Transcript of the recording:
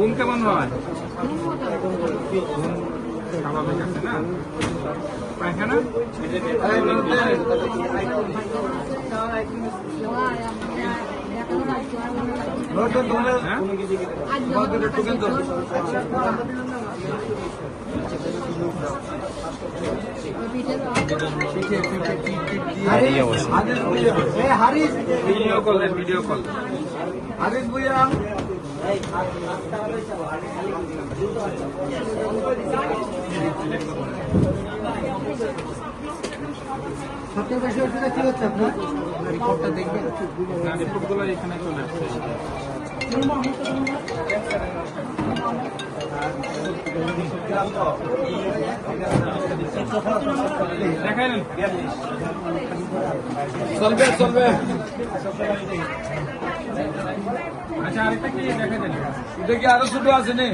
ঘুম কেমন হয় স্বাভাবিক আছে না পায়খানা হ্যাঁ ভিডিও কল দেন ভিডিও কল সবচেয়ে বেশি হচ্ছে আপনার রিপোর্টটা দেখবেন দেখাইলেন চলবে চলবে আচ্ছা আরেকটা কি দেখা যাবে এটা কি আরও ছোট আছে নি?